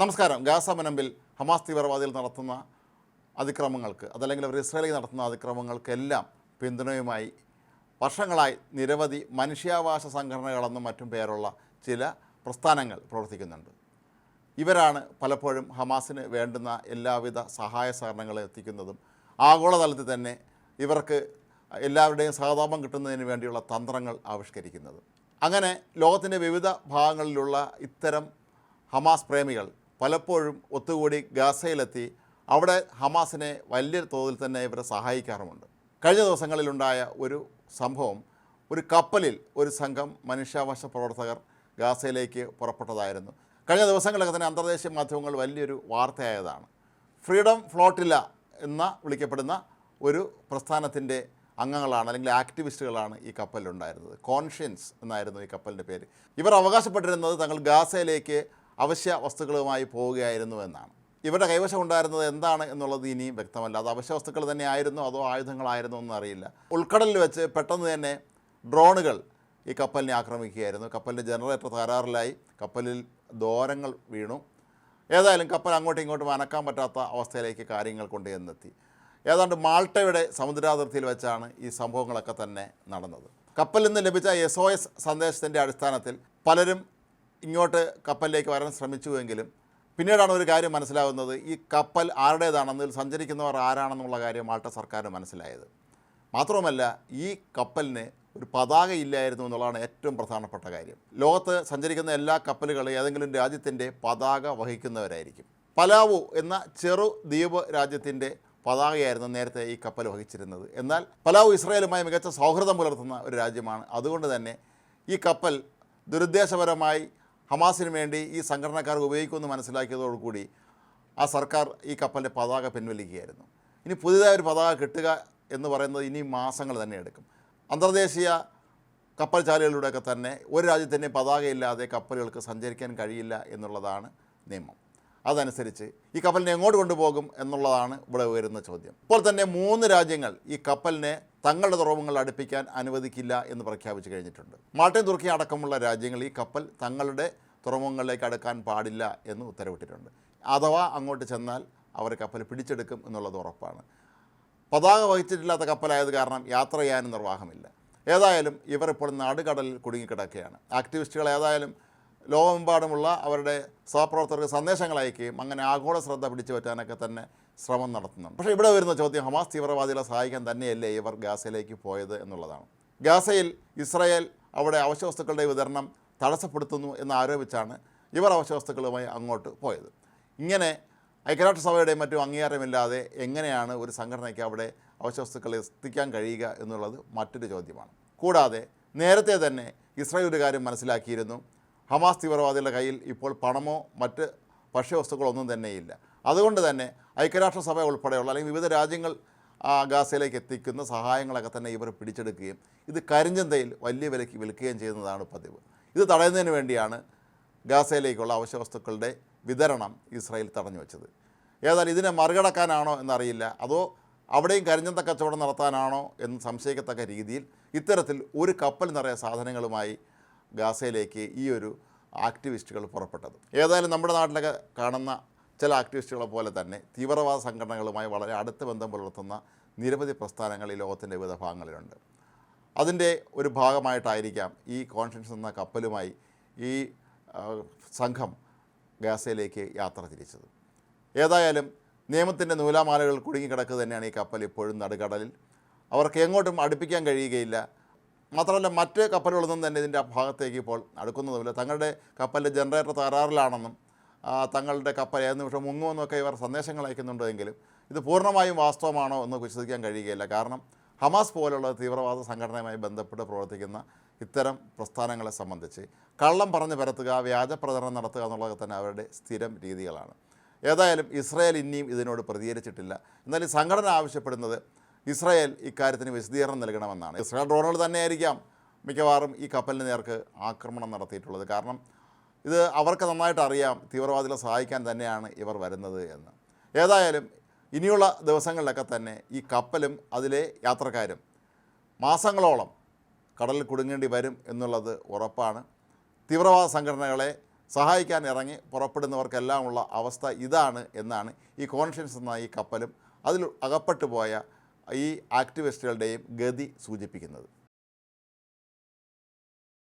നമസ്കാരം. Gaza മുനമ്പിൽ Hamas തീവ്രവാദികൾ നടത്തുന്ന അതിക്രമങ്ങൾക്ക് അതല്ലെങ്കിൽ അവർ ഇസ്രായേലിൽ നടത്തുന്ന അതിക്രമങ്ങൾക്കെല്ലാം പിന്തുണയുമായി വർഷങ്ങളായി നിരവധി മനുഷ്യാവകാശ സംഘടനകളെന്നും മറ്റും പേരുള്ള ചില പ്രസ്ഥാനങ്ങൾ പ്രവർത്തിക്കുന്നുണ്ട്. ഇവരാണ് പലപ്പോഴും ഹമാസിന് വേണ്ടുന്ന എല്ലാവിധ സഹായ സഹകരണങ്ങളും എത്തിക്കുന്നതും ആഗോളതലത്തിൽ തന്നെ ഇവർക്ക് എല്ലാവരുടെയും സഹതാപം കിട്ടുന്നതിന് വേണ്ടിയുള്ള തന്ത്രങ്ങൾ ആവിഷ്കരിക്കുന്നതും. അങ്ങനെ ലോകത്തിന്റെ വിവിധ ഭാഗങ്ങളിലുള്ള ഇത്തരം ഹമാസ് പ്രേമികൾ പലപ്പോഴും ഒത്തുകൂടി ഗാസയിലെത്തി അവിടെ ഹമാസിനെ വലിയ തോതിൽ തന്നെ ഇവരെ സഹായിക്കാറുമുണ്ട്. കഴിഞ്ഞ ദിവസങ്ങളിലുണ്ടായ ഒരു സംഭവം ഒരു കപ്പലിൽ ഒരു സംഘം മനുഷ്യാവകാശ പ്രവർത്തകർ ഗാസയിലേക്ക് പുറപ്പെട്ടതായിരുന്നു. കഴിഞ്ഞ ദിവസങ്ങളിലൊക്കെ തന്നെ അന്തർദേശീയ മാധ്യമങ്ങൾ വലിയൊരു വാർത്തയായതാണ്. ഫ്രീഡം ഫ്ലോട്ടില്ല എന്ന വിളിക്കപ്പെടുന്ന ഒരു പ്രസ്ഥാനത്തിന്റെ അംഗങ്ങളാണ് അല്ലെങ്കിൽ ആക്ടിവിസ്റ്റുകളാണ് ഈ കപ്പലിലുണ്ടായിരുന്നത്. കോൺഷ്യൻസ് എന്നായിരുന്നു ഈ കപ്പലിന്റെ പേര്. ഇവർ അവകാശപ്പെട്ടിരുന്നത് തങ്ങൾ ഗാസയിലേക്ക് അവശ്യ വസ്തുക്കളുമായി പോവുകയായിരുന്നു എന്നാണ്. ഇവരുടെ കൈവശം ഉണ്ടായിരുന്നത് എന്താണ് എന്നുള്ളത് ഇനിയും വ്യക്തമല്ല. അത് അവശ്യ വസ്തുക്കൾ തന്നെ ആയിരുന്നു അതോ ആയുധങ്ങളായിരുന്നോ എന്നറിയില്ല ഉൾക്കടലിൽ വെച്ച് പെട്ടെന്ന് തന്നെ ഡ്രോണുകൾ ഈ കപ്പലിനെ ആക്രമിക്കുകയായിരുന്നു. കപ്പലിന്റെ ജനറേറ്റർ തകരാറിലായി. കപ്പലിൽ ദോരങ്ങൾ വീണു. ഏതായാലും കപ്പൽ അങ്ങോട്ടും ഇങ്ങോട്ടും അനക്കാൻ പറ്റാത്ത അവസ്ഥയിലേക്ക് കാര്യങ്ങൾ കൊണ്ടുചെന്നെത്തി. ഏതാണ്ട് മാൾട്ടയുടെ സമുദ്രാതിർത്തിയിൽ വെച്ചാണ് ഈ സംഭവങ്ങളൊക്കെ തന്നെ നടന്നത്. കപ്പലിൽ നിന്ന് ലഭിച്ച എസ് ഒ എസ് സന്ദേശത്തിന്റെ അടിസ്ഥാനത്തിൽ പലരും ഇങ്ങോട്ട് കപ്പലിലേക്ക് വരാൻ ശ്രമിച്ചുവെങ്കിലും പിന്നീടാണ് ഒരു കാര്യം മനസ്സിലാവുന്നത് ഈ കപ്പൽ ആരുടേതാണെന്ന് ഇതിൽ സഞ്ചരിക്കുന്നവർ ആരാണെന്നുള്ള കാര്യം മാൾട്ട സർക്കാർ മനസ്സിലായത്. മാത്രവുമല്ല ഈ കപ്പലിന് ഒരു പതാക ഇല്ലായിരുന്നു എന്നുള്ളതാണ് ഏറ്റവും പ്രധാനപ്പെട്ട കാര്യം. ലോകത്ത് സഞ്ചരിക്കുന്ന എല്ലാ കപ്പലുകളും ഏതെങ്കിലും രാജ്യത്തിന്റെ പതാക വഹിക്കുന്നവരായിരിക്കും. പലാവു എന്ന ചെറു ദ്വീപ് രാജ്യത്തിന്റെ പതാകയായിരുന്നു നേരത്തെ ഈ കപ്പൽ വഹിച്ചിരുന്നത്. എന്നാൽ പലാവു ഇസ്രായേലുമായി മികച്ച സൗഹൃദം പുലർത്തുന്ന ഒരു രാജ്യമാണ്. അതുകൊണ്ട് തന്നെ ഈ കപ്പൽ ദുരുദ്ദേശപരമായി ഹമാസിന് വേണ്ടി ഈ സംഘടനക്കാർ ഉപയോഗിക്കുമെന്ന് മനസ്സിലാക്കിയതോടുകൂടി ആ സർക്കാർ ഈ കപ്പലിന്റെ പതാക പിൻവലിക്കുകയായിരുന്നു. ഇനി പുതിയതായ ഒരു പതാക കിട്ടുക എന്ന് പറയുന്നത് ഇനി മാസങ്ങൾ തന്നെ എടുക്കും. അന്തർദേശീയ കപ്പൽ ചാലുകളിലൂടെയൊക്കെ തന്നെ ഒരു രാജ്യത്തിന്റെ പതാകയില്ലാതെ കപ്പലുകൾക്ക് സഞ്ചരിക്കാൻ കഴിയില്ല എന്നുള്ളതാണ് നിയമം. അതനുസരിച്ച് ഈ കപ്പലിനെ എങ്ങോട്ട് കൊണ്ടുപോകും എന്നുള്ളതാണ് ഇവിടെ ഉയരുന്ന ചോദ്യം. ഇപ്പോൾ തന്നെ മൂന്ന് രാജ്യങ്ങൾ ഈ കപ്പലിനെ തങ്ങളുടെ തുറമുഖങ്ങളിൽ അടുപ്പിക്കാൻ അനുവദിക്കില്ല എന്ന് പ്രഖ്യാപിച്ചു കഴിഞ്ഞിട്ടുണ്ട്. മാൾട്ടയും തുർക്കി അടക്കമുള്ള രാജ്യങ്ങൾ ഈ കപ്പൽ തങ്ങളുടെ തുറമുഖങ്ങളിലേക്ക് അടുക്കാൻ പാടില്ല എന്ന് ഉത്തരവിട്ടിട്ടുണ്ട്. അഥവാ അങ്ങോട്ട് ചെന്നാൽ അവർ കപ്പൽ പിടിച്ചെടുക്കും എന്നുള്ളത് ഉറപ്പാണ്. പതാക വഹിച്ചിട്ടില്ലാത്ത കപ്പലായത് കാരണം യാത്ര ചെയ്യാനും നിർവാഹമില്ല. ഏതായാലും ഇവർ ഇപ്പോൾ നാടുകടലിൽ കുടുങ്ങിക്കിടക്കുകയാണ്. ആക്ടിവിസ്റ്റുകൾ ഏതായാലും ലോകമെമ്പാടുമുള്ള അവരുടെ സഹപ്രവർത്തകർക്ക് സന്ദേശങ്ങൾ അയക്കുകയും അങ്ങനെ ആഗോള ശ്രദ്ധ പിടിച്ചു പറ്റാനൊക്കെ തന്നെ ശ്രമം നടത്തുന്നുണ്ട്. പക്ഷേ ഇവിടെ വരുന്ന ചോദ്യം ഹമാസ് തീവ്രവാദികളെ സഹായിക്കാൻ തന്നെയല്ലേ ഇവർ ഗാസയിലേക്ക് പോയത് എന്നുള്ളതാണ്. ഗാസയിൽ ഇസ്രായേൽ അവിടെ അവശ്യ വസ്തുക്കളുടെ വിതരണം തടസ്സപ്പെടുത്തുന്നു എന്നാരോപിച്ചാണ് ഇവർ അവശ്യവസ്തുക്കളുമായി അങ്ങോട്ട് പോയത്. ഇങ്ങനെ ഐക്യരാഷ്ട്രസഭയുടെയും മറ്റും അംഗീകാരമില്ലാതെ എങ്ങനെയാണ് ഒരു സംഘടനയ്ക്ക് അവിടെ അവശ്യവസ്തുക്കൾ എത്തിക്കാൻ കഴിയുക എന്നുള്ളത് മറ്റൊരു ചോദ്യമാണ്. കൂടാതെ നേരത്തെ തന്നെ കാര്യം മനസ്സിലാക്കിയിരുന്നു ഹമാസ് തീവ്രവാദികളുടെ കയ്യിൽ ഇപ്പോൾ പണമോ മറ്റ് ഭക്ഷ്യവസ്തുക്കളോ ഒന്നും തന്നെയില്ല അതുകൊണ്ട് തന്നെ ഐക്യരാഷ്ട്രസഭ ഉൾപ്പെടെയുള്ള അല്ലെങ്കിൽ വിവിധ രാജ്യങ്ങൾ ഗാസയിലേക്ക് എത്തിക്കുന്ന സഹായങ്ങളൊക്കെ തന്നെ ഇവർ പിടിച്ചെടുക്കുകയും ഇത് കരിഞ്ചന്തയിൽ വലിയ വിലയ്ക്ക് വിൽക്കുകയും ചെയ്യുന്നതാണ് പതിവ്. ഇത് തടയുന്നതിന് വേണ്ടിയാണ് ഗാസയിലേക്കുള്ള അവശ്യവസ്തുക്കളുടെ വിതരണം ഇസ്രായേൽ തടഞ്ഞു വെച്ചത്. ഏതായാലും ഇതിനെ മറികടക്കാനാണോ എന്നറിയില്ല. അതോ അവിടെയും കരിഞ്ഞന്ത കച്ചവടം നടത്താനാണോ എന്ന് സംശയിക്കത്തക്ക രീതിയിൽ ഇത്തരത്തിൽ ഒരു കപ്പൽ നിറയെ സാധനങ്ങളുമായി ഗാസയിലേക്ക് ഈ ഒരു ആക്ടിവിസ്റ്റുകൾ പുറപ്പെട്ടത്. ഏതായാലും നമ്മുടെ നാട്ടിലൊക്കെ കാണുന്ന ചില ആക്ടിവിസ്റ്റുകളെ പോലെ തന്നെ തീവ്രവാദ സംഘടനകളുമായി വളരെ അടുത്ത ബന്ധം പുലർത്തുന്ന നിരവധി പ്രസ്ഥാനങ്ങൾ ഈ ലോകത്തിന്റെ വിവിധ ഭാഗങ്ങളിലുണ്ട്. അതിന്റെ ഒരു ഭാഗമായിട്ടായിരിക്കാം ഈ കോൺഷ്യൻസ് എന്ന കപ്പലുമായി ഈ സംഘം ഗാസയിലേക്ക് യാത്ര തിരിച്ചത്. ഏതായാലും നിയമത്തിന്റെ നൂലാമാലകൾ കുടുങ്ങിക്കിടക്കുക തന്നെയാണ് ഈ കപ്പൽ ഇപ്പോഴും നടുകടലിൽ അവർക്ക് എങ്ങോട്ടും അടുപ്പിക്കാൻ കഴിയുകയില്ല. മാത്രമല്ല മറ്റ് കപ്പലുകളൊന്നും തന്നെ ഇതിന്റെ ഭാഗത്തേക്ക് ഇപ്പോൾ അടുക്കുന്നതുമില്ല. തങ്ങളുടെ കപ്പലിന്റെ ജനറേറ്റർ തകരാറിലാണെന്നും തങ്ങളുടെ കപ്പൽ ഏത് നിമിഷം മുങ്ങുമെന്നൊക്കെ ഇവർ സന്ദേശങ്ങൾ അയക്കുന്നുണ്ടെങ്കിലും ഇത് പൂർണമായും വാസ്തവമാണോ എന്ന് വിശ്വസിക്കാൻ കഴിയുകയില്ല. കാരണം ഹമാസ് പോലുള്ള തീവ്രവാദ സംഘടനയുമായി ബന്ധപ്പെട്ട് പ്രവർത്തിക്കുന്ന ഇത്തരം പ്രസ്ഥാനങ്ങളെ സംബന്ധിച്ച് കള്ളം പറഞ്ഞു പരത്തുക വ്യാജ പ്രചരണം നടത്തുക എന്നുള്ളത് തന്നെ അവരുടെ സ്ഥിരം രീതികളാണ്. ഏതായാലും ഇസ്രായേൽ ഇനിയും ഇതിനോട് പ്രതികരിച്ചിട്ടില്ല. എന്നാൽ ഈ സംഘടന ആവശ്യപ്പെടുന്നത് ഇസ്രായേൽ ഇക്കാര്യത്തിന് വിശദീകരണം നൽകണമെന്നാണ്. ഇസ്രായേൽ ഡ്രോണുകൾ തന്നെയായിരിക്കാം മിക്കവാറും ഈ കപ്പലിന് നേർക്ക് ആക്രമണം നടത്തിയിട്ടുള്ളത്. കാരണം ഇത് അവർക്ക് നന്നായിട്ട് അറിയാം തീവ്രവാദികളെ സഹായിക്കാൻ തന്നെയാണ് ഇവർ വരുന്നത് എന്ന്. ഏതായാലും ഇനിയുള്ള ദിവസങ്ങളിലൊക്കെ തന്നെ ഈ കപ്പലും അതിലെ യാത്രക്കാരും മാസങ്ങളോളം കടലിൽ കുടുങ്ങേണ്ടി വരും എന്നുള്ളത് ഉറപ്പാണ്. തീവ്രവാദ സംഘടനകളെ സഹായിക്കാൻ ഇറങ്ങി പുറപ്പെടുന്നവർക്കെല്ലാമുള്ള അവസ്ഥ ഇതാണ് എന്നാണ് ഈ കോൺഷ്യൻസ് എന്ന ഈ കപ്പലും അതിൽ അകപ്പെട്ടു പോയ ഈ ആക്ടിവിസ്റ്റുകളുടെയും ഗതി സൂചിപ്പിക്കുന്നത്.